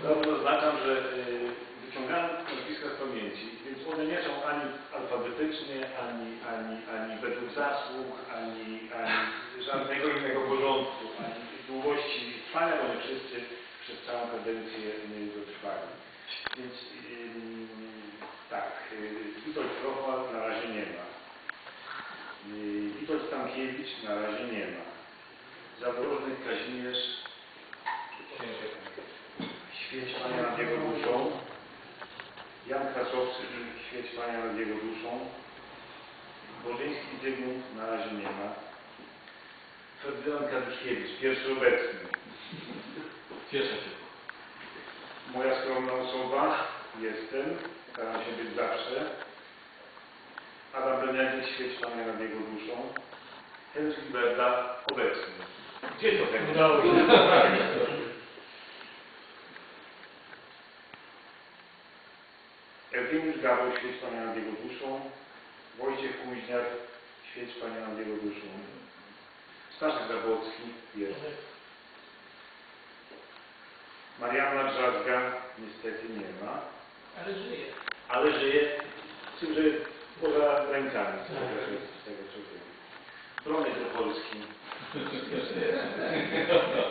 Znowu zaznaczam, że y, wyciągamy nazwiska z pamięci, więc one nie są ani alfabetycznie, ani, ani, ani według zasług, ani, ani żadnego innego porządku, ani długości trwania, bo nie wszyscy przez całą kadencję dotrwali. Więc yy, tak, y, Witold Krochmal na razie nie ma. Y, Witold Stankiewicz na razie nie ma. Świeć Pania nad jego duszą. Jan Krasowski, Świeć Pania nad jego duszą. Bożyński Zygmunt na razie nie ma. Ferdynand Kaduszkiewicz, pierwszy obecny. Cieszę się. Moja skromna osoba, jestem, staram się być zawsze. Adam Benedikt, Świeć Pania nad jego duszą. Henryk Berda, obecny. Gdzie to tego? Udało się. Eugeniusz Gaweł, świeć Pania nad jego duszą. Wojciech Kuźniar, świeć Pania nad jego duszą. Staszek Zabłocki jest. Marianna Drzazga niestety nie ma, Ale żyje. ale żyje, z tym, że poza rękami, z tego, z tego co wiem. Bronek Opolski.